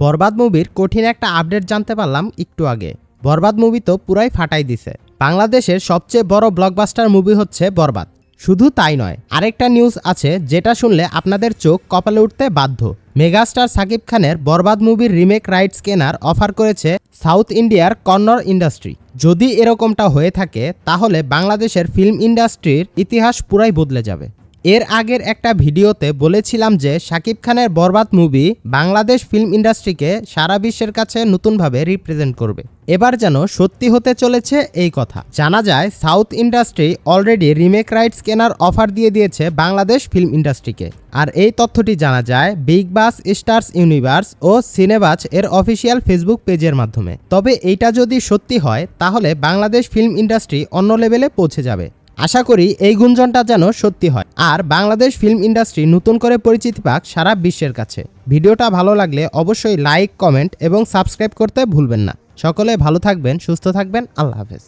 বরবাদ মুভির কঠিন একটা আপডেট জানতে পারলাম একটু আগে। বরবাদ মুভি তো পুরাই ফাটাই দিছে। বাংলাদেশের সবচেয়ে বড় ব্লকবাস্টার মুভি হচ্ছে বরবাদ। শুধু তাই নয়, আরেকটা নিউজ আছে যেটা শুনলে আপনাদের চোখ কপালে উঠতে বাধ্য। মেগাস্টার সাকিব খানের বরবাদ মুভির রিমেক রাইটস কেনার অফার করেছে সাউথ ইন্ডিয়ার কন্নড় ইন্ডাস্ট্রি যদি এরকমটা হয়ে থাকে, তাহলে বাংলাদেশের ফিল্ম ইন্ডাস্ট্রির ইতিহাস পুরাই বদলে যাবে। এর আগের একটা ভিডিওতে বলেছিলাম যে শাকিব খানের বরবাদ মুভি বাংলাদেশ ফিল্ম ইন্ডাস্ট্রিকে সারা বিশ্বের কাছে নতুনভাবে রিপ্রেজেন্ট করবে। এবার যেন সত্যি হতে চলেছে এই কথা। জানা যায়, south industry already remake rights কেনার অফার দিয়ে দিয়েছে বাংলাদেশ ফিল্ম ইন্ডাস্ট্রিকে। আর এই তথ্যটি জানা যায় বিগ বাস স্টার্স ইউনিভার্স ও সিনেবাজ এর অফিসিয়াল ফেসবুক পেজের মাধ্যমে। তবে এইটা যদি সত্যি হয়, তাহলে বাংলাদেশ ফিল্ম ইন্ডাস্ট্রি অন্য লেভেলে পৌঁছে যাবে। আশা করি এই গুঞ্জনটা যেন সত্যি হয়। আর বাংলাদেশ ফিল্ম ইন্ডাস্ট্রি নতুন করে পরিচিতি পাক সারা বিশ্বের কাছে। ভিডিওটা ভালো লাগলে অবশ্যই লাইক, কমেন্ট এবং সাবস্ক্রাইব করতে ভুলবেন না। সকলে ভালো থাকবেন, সুস্থ থাকবেন, আল্লাহ হাফেজ।